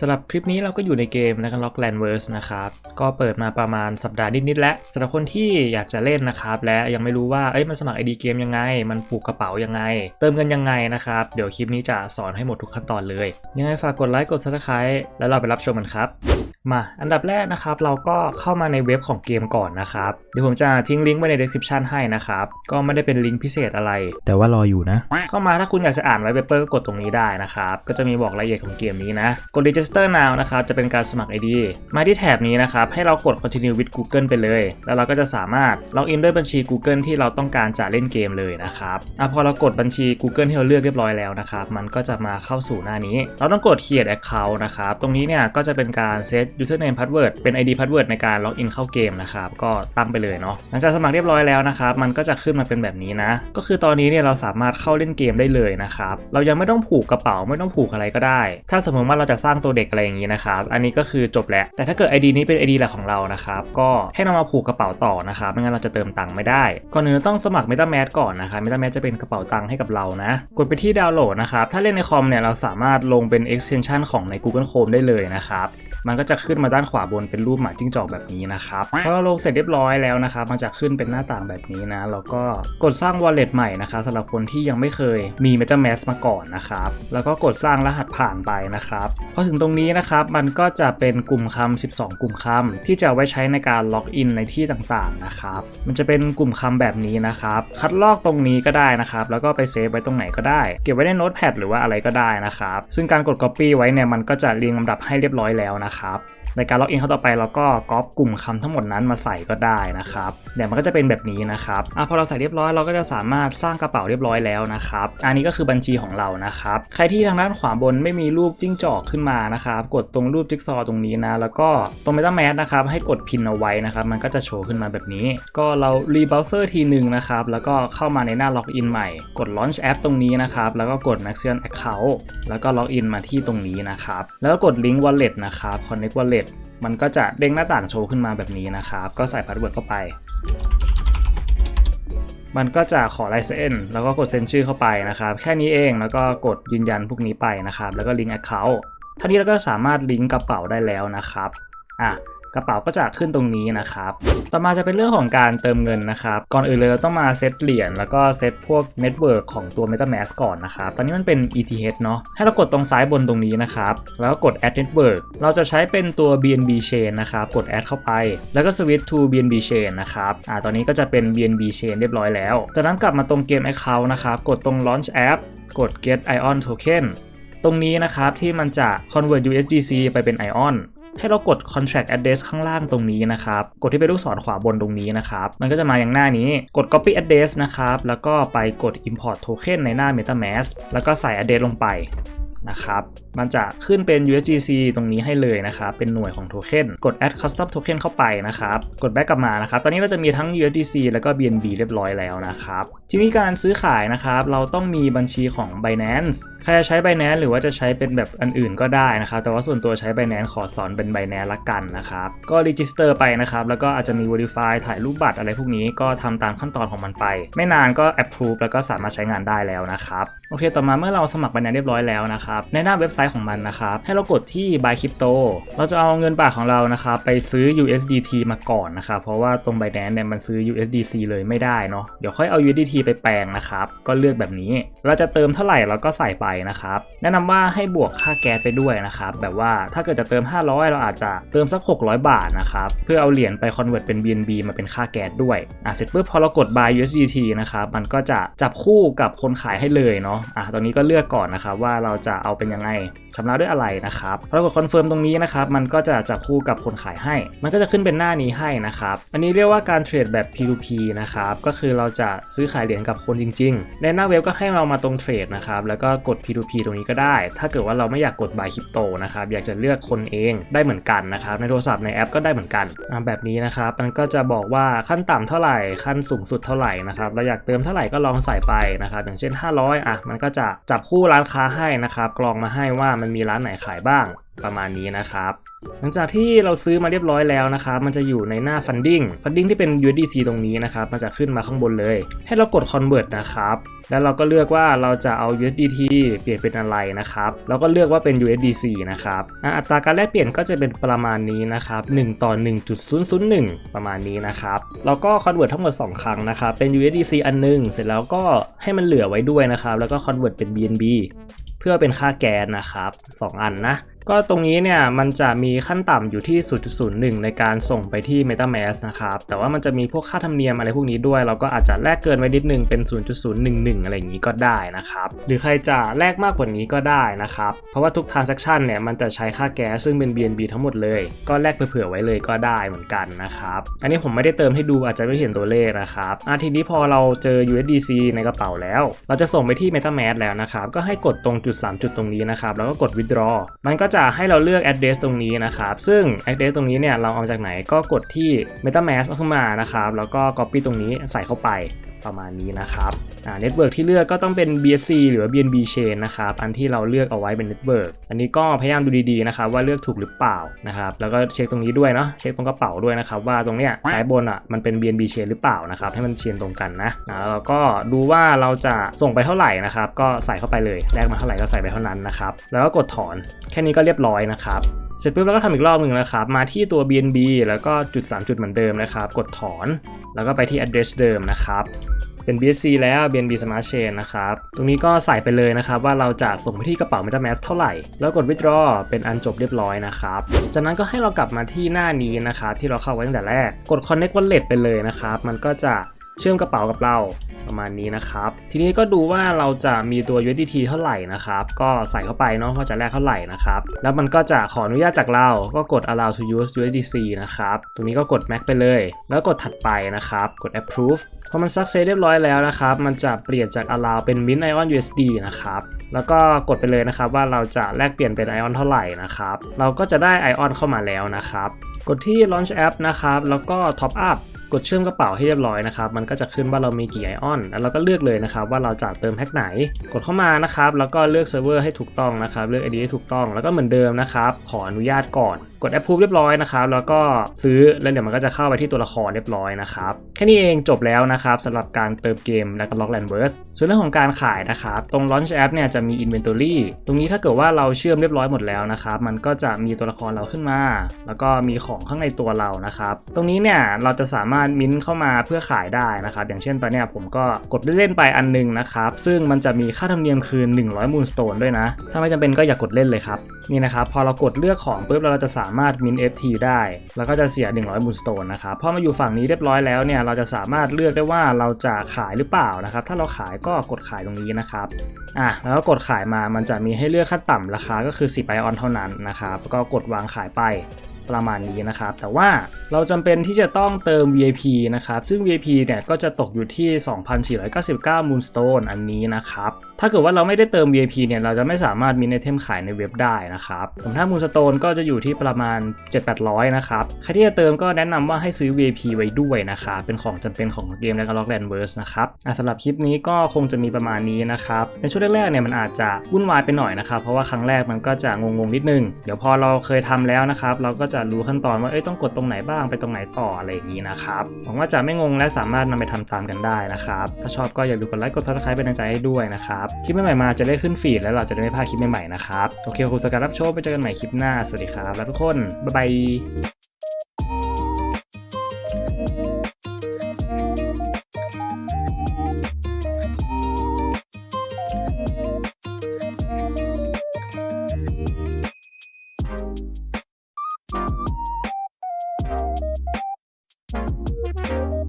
สำหรับคลิปนี้เราก็อยู่ในเกม n a g a l o c k Landverse นะครับ ก็เปิดมาประมาณสัปดาห์นิดๆแล้วสำหรับคนที่อยากจะเล่นนะครับ และยังไม่รู้ว่าเอ้ยมันสมัคร ID เกมยังไง มันปลูกกระเป๋ายังไง เติมเงินยังไงนะครับ เดี๋ยวคลิปนี้จะสอนให้หมดทุกขั้นตอนเลย ยังไงฝากกดไลค์กด subscribe แล้วเราไปรับชมกันครับ มาอันดับแรกนะครับ เราก็เข้ามาในเว็บของเกมก่อนนะครับเดี๋ยวผมจะทิ้งลิงก์ไว้ใน description ให้นะครับก็ไม่ได้เป็นลิงก์พิเศษอะไร แต่ว่ารออยู่นะ เข้ามาถ้าคุณอยากจะอ่านไวเปเปอร์ก็กดตรงนี้ได้นะครับก็จะมีบอกรายละเอียดของเกมนี้นะกด register now นะครับจะเป็นการสมัคร ID มาที่แถบนี้นะครับให้เรากด continue with Google ไปเลย แล้วเราก็จะสามารถล็อกอินด้วยบัญชี Google ที่เราต้องการจะเล่นเกมเลยนะครับอพอเรากดบัญชี Google ที่เราเลือกเรียบร้อยแล้วนะครับมันก็จะมาเข้าสู่หน้านี้ เราต้องกด create account นะครับตรงนี้เนี่ยก็จะเป็นการ set username password เป็น ID password ในการล็อกอินเข้าเกมนะครับก็ตั้งไปเลยเนาะหลังจากสมัครเรียบร้อยแล้วนะครับมันก็จะขึ้นมาเป็นแบบนี้นะ ก็คือตอนนี้เนี่ยเราสามารถเข้าเล่นเกมได้เลยนะครับเรายังไม่ต้องผูกกระเป๋าไม่ต้องผูกอะไรก็ได้ ถ้าสมมติว่าเราจะสร้างตัวเด็กอะไรอย่างนี้นะครับอันนี้ก็คือจบแล้วแต่ถ้าเกิด ID นี้เป็น ID หลักของเรานะครับก็ให้นำมาผูกกระเป๋าต่อนะครับไม่งั้นเราจะเติมตังค์ไม่ได้ ก่อนอื่นเราต้องสมัคร MetaMask ก่อนนะครับ MetaMask จะเป็นกระเป๋าตังค์ให้กับเรานะ กดไปที่ดาวน์โหลดนะครับถ้าเล่นในคอมเนี่ยเราสามารถลงเป็น extension ของใน Google Chrome ได้เลยนะครับ มันก็จะขึ้นมาด้านขวาบนเป็นรูปหมาจิ้งจอกแบบนี้นะครับพอเราลงเสร็จเรียบร้อยแล้วนะครับมันจะขึ้นเป็นหน้าต่างแบบนี้นะแล้วก็กดสร้าง wallet ใหม่นะครับสำหรับคนที่ยังไม่เคยมี MetaMask มาก่อนนะครับแล้วก็กดสร้างรหัสผ่านไปนะครับพอถึงตรงนี้นะครับมันก็จะเป็นกลุ่มคำ12 กลุ่มคำที่จะไว้ใช้ในการล็อกอินในที่ต่างๆนะครับมันจะเป็นกลุ่มคำแบบนี้นะครับคัดลอกตรงนี้ก็ได้นะครับแล้วก็ไปเซฟไว้ตรงไหนก็ได้ เก็บไว้ในโน้ตแพดหรือว่าอะไรก็ได้นะครับซึ่งการกด Copy ไว้เนี่ยมันก็จะเรียงลำดับให้เรียบร้อยแล้วนะครับ ในการล็อกอินเข้าต่อไปเราก็ก๊อปกลุ่มคำทั้งหมดนั้นมาใส่ก็ได้นะครับเดี๋ยวมันก็จะเป็นแบบนี้นะครับอะพอเราใส่เรียบร้อยเราก็จะสามารถสร้างกระเป๋าเรียบร้อยแล้วนะครับ อันนี้ก็คือบัญชีของเรานะครับ ใครที่ทางด้านขวาบนไม่มีรูปจิ้งจอกขึ้นมานะครับ กดตรงรูปจิ๊กซอตรงนี้นะ แล้วก็ตรง MetaMask นะครับ ให้กดพินเอาไว้นะครับ มันก็จะโชว์ขึ้นมาแบบนี้ ก็เรารีเบราว์เซอร์ทีหนึ่งนะครับ แล้วก็เข้ามาในหน้าล็อกอินใหม่ กด Launch App ตรงนี้นะครับ แล้วก็กด Maxion Account แล้วก็ล็อกอินมาที่ตรงนี้นะครับ แล้วก็กด Link Wallet นะครับ Connect Wallet มันก็จะเด้งหน้าต่างโชว์ขึ้นมาแบบนี้นะครับ ก็ใส่พาสเวิร์ดเข้าไป มันก็จะขอลายเซ็นแล้วก็กดเซ็นชื่อเข้าไปนะครับ แค่นี้เองแล้วก็กดยืนยันพวกนี้ไปนะครับ แล้วก็ลิงก์แอคเคาท์ท่านี้เราก็สามารถลิงก์กระเป๋าได้แล้วนะครับ อะ กระเป๋าก็จะขึ้นตรงนี้นะครับ ต่อมาจะเป็นเรื่องของการเติมเงินนะครับ ก่อนอื่นเลยเราต้องมาเซตเหรียญแล้วก็เซตพวกเน็ตเวิร์กของตัว MetaMask ก่อนนะครับ ตอนนี้มันเป็น ETH เนาะ ให้เรากดตรงซ้ายบนตรงนี้นะครับ แล้วก็กด add network เราจะใช้เป็นตัว BNB chain นะครับ กด add เข้าไป แล้วก็ switch to BNB chain นะครับอ่าตอนนี้ก็จะเป็น BNB chain เรียบร้อยแล้ว จากนั้นกลับมาตรงเกม account นะครับ กดตรง launch app กด get ion token ตรงนี้นะครับที่มันจะ convert USDC ไปเป็น ion ให้เรากด contract address ข้างล่างตรงนี้นะครับ กดที่เป็นลูกศรขวาบนตรงนี้นะครับ มันก็จะมาอย่างหน้านี้ กด copy address นะครับ แล้วก็ไปกด import token ในหน้า metamask แล้วก็ใส่ address ลงไป นะครับมันจะขึ้นเป็น USDC ตรงนี้ให้เลยนะครับเป็นหน่วยของโทเค็นกด add custom token เข้าไปนะครับกด back กลับมานะครับตอนนี้เราจะมีทั้ง USDC แล้วก็ BNB เรียบร้อยแล้วนะครับทีนี้การซื้อขายนะครับเราต้องมีบัญชีของ Binance ใครจะใช้ Binance หรือว่าจะใช้เป็นแบบอันอื่นก็ได้นะครับแต่ว่าส่วนตัวใช้ Binance ขอสอนเป็น Binance ละกันนะครับก็ register ไปนะครับแล้วก็อาจจะมี verify ถ่ายรูปบัตรอะไรพวกนี้ก็ทำตามขั้นตอนของมันไป ไม่นานก็ approve แล้วก็สามารถใช้งานได้แล้วนะครับโอเค ต่อมาเมื่อเราสมัคร Binance เรียบร้อยแล้วนะครับในหน้าเว็บไซต์ของมันนะครับ ให้เรากดที่ buy crypto เราจะเอาเงินบาทของเรานะครับไปซื้อ USDT มาก่อนนะครับ เพราะว่าตรง Binance เนี่ยมันซื้อ USDC เลยไม่ได้เนาะ เดี๋ยวค่อยเอา USDT ไปแปลงนะครับ ก็เลือกแบบนี้ เราจะเติมเท่าไหร่เราก็ใส่ไปนะครับ แนะนำว่าให้บวกค่าแก๊สไปด้วยนะครับ แบบว่าถ้าเกิดจะเติม 500 เราอาจจะเติมสัก 600 บาทนะครับ เพื่อเอาเหรียญไป convert เป็น BNB มาเป็นค่าแก๊สด้วย อะเสร็จปุ๊บพอเรากด buy USDT นะครับ มันก็จะจับคู่กับคนขายให้เลยเนาะ อะตอนนี้ก็เลือกก่อนนะครับว่าเราจะเอาเป็นยังไงชำระด้วยอะไรนะครับพอเรากด confirm ตรงนี้นะครับมันก็จะจับคู่กับคนขายให้ มันก็จะขึ้นเป็นหน้านี้ให้นะครับอันนี้เรียกว่าการเทรดแบบ P2P นะครับก็คือเราจะซื้อขายเหรียญกับคนจริง ๆ ในหน้าเว็บก็ให้เรามาตรงเทรดนะครับแล้วก็กด P2P ตรงนี้ก็ได้ ถ้าเกิดว่าเราไม่อยากกด buy crypto นะครับอยากจะเลือกคนเองได้เหมือนกันนะครับในโทรศัพท์ในแอปก็ได้เหมือนกันแบบนี้นะครับมันก็จะบอกว่าขั้นต่ำเท่าไหร่ขั้นสูงสุดเท่าไหร่นะครับเราอยากเติมเท่าไหร่ก็ลองใส่ไปนะครับอย่างเช่น 500อะมันก็จะจับคู่ร้านค้าให้นะครับกรองมาให้ว่ามันมีร้านไหนขายบ้างประมาณนี้นะครับ หลังจากที่เราซื้อมาเรียบร้อยแล้วนะครับ มันจะอยู่ในหน้า funding funding ที่เป็น USDC ตรงนี้นะครับ มันจะขึ้นมาข้างบนเลย ให้เรากด convert นะครับ แล้วเราก็เลือกว่าเราจะเอา USDT เปลี่ยนเป็นอะไรนะครับแล้วก็เลือกว่าเป็น USDC นะครับอัตราการแลกเปลี่ยนก็จะเป็นประมาณนี้นะครับ1ต่อ 1.001 ประมาณนี้นะครับแล้วก็ convert ทั้งหมด 2 ครั้งนะครับ เป็น USDC อันหนึง เสร็จแล้วก็ให้มันเหลือไว้ด้วยนะครับ แล้วก็ convert เป็น BNB เพื่อเป็นค่าแก๊สนะครับ 2 อันนะ ก็ตรงนี้เนี่ยมันจะมีขั้นต่ำอยู่ที่ 0.01 ในการส่งไปที่ MetaMask นะครับ แต่ว่ามันจะมีพวกค่าธรรมเนียมอะไรพวกนี้ด้วย เราก็อาจจะแลกเกินไว้นิดนึงเป็น 0.011 อะไรอย่างนี้ก็ได้นะครับ หรือใครจะแลกมากกว่านี้ก็ได้นะครับ เพราะว่าทุก transaction เนี่ยมันจะใช้ค่าแก๊สซึ่งเป็น BNB ทั้งหมดเลย ก็แลกเผื่อๆไว้เลยก็ได้เหมือนกันนะครับ อันนี้ผมไม่ได้เติมให้ดูอาจจะไม่เห็นตัวเลขนะครับอะทีนี้พอเราเจอ USDC ในกระเป๋าแล้ว เราจะส่งไปที่ MetaMask แล้วนะครับ ก็ให้กดตรงจุด 3 จุดตรงนี้นะครับ แล้วก็กด withdraw มันก็จะให้เราเลือก address ตรงนี้นะครับ ซึ่ง address ตรงนี้เนี่ยเราเอาจากไหนก็กดที่ MetaMask ขึ้นมานะครับ แล้วก็ copy ตรงนี้ใส่เข้าไป ประมาณนี้นะครับอ่าเน็ตเวิร์กที่เลือกก็ต้องเป็น BSC หรือว่า BNB chain นะครับอันที่เราเลือกเอาไว้เป็นเน็ตเวิร์กอันนี้ก็พยายามดูดีๆนะครับว่าเลือกถูกหรือเปล่านะครับแล้วก็เช็คตรงนี้ด้วยเนาะเช็คตรงกระเป๋าด้วยนะครับว่าตรงเนี้ยซ้ายบนอะมันเป็น BNB chain หรือเปล่านะครับให้มันเชียนตรงกันนะอ่าแล้วก็ดูว่าเราจะส่งไปเท่าไหร่นะครับก็ใส่เข้าไปเลยแลกมาเท่าไหร่ก็ใส่ไปเท่านั้นนะครับแล้วก็กดถอนแค่นี้ก็เรียบร้อยนะครับ เสร็จปุ๊บเราก็ทำอีกรอบหนึ่งนะครับ มาที่ตัว BNB แล้วก็จุด 3 จุดเหมือนเดิมนะครับ กดถอน แล้วก็ไปที่ address เดิมนะครับเป็น BSC แล้ว BNB Smart Chain นะครับ ตรงนี้ก็ใส่ไปเลยนะครับ ว่าเราจะส่งไปที่กระเป๋า MetaMask เท่าไหร่ แล้วกด withdraw เป็นอันจบเรียบร้อยนะครับ จากนั้นก็ให้เรากลับมาที่หน้านี้นะครับ ที่เราเข้าไว้ตั้งแต่แรก กด connect wallet ไปเลยนะครับ มันก็จะ เชื่อมกระเป๋ากับเราประมาณนี้นะครับ ทีนี้ก็ดูว่าเราจะมีตัว USDT เท่าไหร่นะครับ ก็ใส่เข้าไปเนาะว่าจะแลกเท่าไหร่นะครับ แล้วมันก็จะขออนุญาตจากเราก็กด allow to use USDC นะครับ ตรงนี้ก็กด max ไปเลย แล้วกดถัดไปนะครับ กด approve พอมัน success เรียบร้อยแล้วนะครับ มันจะเปลี่ยนจาก allow เป็น mint ion USD นะครับ แล้วก็กดไปเลยนะครับว่าเราจะแลกเปลี่ยนเป็น ion เท่าไหร่นะครับ เราก็จะได้ ion เข้ามาแล้วนะครับ กดที่ launch app นะครับ แล้วก็ top up กดเชื่อมกระเป๋าให้เรียบร้อยนะครับ มันก็จะขึ้นว่าเรามีกี่ไอออน แล้วเราก็เลือกเลยนะครับว่าเราจะเติมแพ็คไหน กดเข้ามานะครับ แล้วก็เลือกเซิร์ฟเวอร์ให้ถูกต้องนะครับ เลือก ID ให้ถูกต้อง แล้วก็เหมือนเดิมนะครับ ขออนุญาตก่อน กด approve เรียบร้อยนะครับ แล้วก็ซื้อ แล้วเดี๋ยวมันก็จะเข้าไปที่ตัวละครเรียบร้อยนะครับ แค่นี้เองจบแล้วนะครับสำหรับการเติมเกมและก็ล็อกแลนเวิร์สส่วนเรื่องของการขายนะครับ ตรง launch app เนี่ยจะมี inventory ตรงนี้ถ้าเกิดว่าเราเชื่อมเรียบร้อยหมดแล้วนะครับ มันก็จะมีตัวละครเราขึ้นมา แล้วก็มีของข้างในตัวเรานะครับ ตรงนี้เนี่ยเราจะสามารถมิ้นเข้ามาเพื่อขายได้นะครับ อย่างเช่นตอนนี้ผมก็กดเล่นๆไปอันหนึงนะครับ ซึ่งมันจะมีค่าธรรมเนียมคืน 100มูลสโตนด้วยนะ ถ้าไม่จำเป็นก็อย่ากกดเล่นเลยครับ นี่นะครับ พอเรากดเลือกของปุ๊บเราจะสามารถมิน FT ได้ แล้วก็จะเสีย 100มูลสโตนนะครับ พอมาอยู่ฝั่งนี้เรียบร้อยแล้วเนี่ยเราจะสามารถเลือกได้ว่าเราจะขายหรือเปล่านะครับ ถ้าเราขายก็กดขายตรงนี้นะครับ อะแล้วก็กดขายมามันจะมีให้เลือกขั้นต่ำราคาก็คือ10ไอออนเท่านั้นนะครับ ก็กดวางขายไป ประมาณนี้นะครับ แต่ว่าเราจำเป็นที่จะต้องเติม VIP นะครับ ซึ่ง VIP เนี่ยก็จะตกอยู่ที่ 2,499มูลสโตนอันนี้นะครับ ถ้าเกิดว่าเราไม่ได้เติม VIP เนี่ยเราจะไม่สามารถมีไอเทมขายในเว็บได้นะครับผมถ้ามูลสโตนก็จะอยู่ที่ประมาณ 7-800 นะครับ ใครที่จะเติมก็แนะนำว่าให้ซื้อ VIP ไว้ด้วยนะครับ เป็นของจำเป็นของเกมและก็ล็อกแลนเวิร์สนะครับสำหรับคลิปนี้ก็คงจะมีประมาณนี้นะครับ ในช่วงแรกๆเนี่ยมันอาจจะวุ่นวายไปหน่อยนะครับ เพราะว่าครั้งแรกมันก็จะงงๆนิดนึง เดี๋ยวพอเราเคยทำแล้วนะครับเราก็จะรู้ขั้นตอนว่าเอ้ยต้องกดตรงไหนบ้างไปตรงไหนต่ออะไรอย่างนี้นะครับหวังว่าจะไม่งงและสามารถนำไปทำตามกันได้นะครับ ถ้าชอบก็อย่าลืมกดไลค์กดซับสไครป์เป็นกำลังใจให้ด้วยนะครับคลิปใหม่ๆมาจะได้ขึ้นฟีดแล้วเราจะได้ไม่พลาดคลิปใหม่ๆนะครับโอเคขอบคุณสำหรับรับชมไปเจอกันใหม่คลิปหน้าสวัสดีครับแล้วทุกคนบ๊ายบาย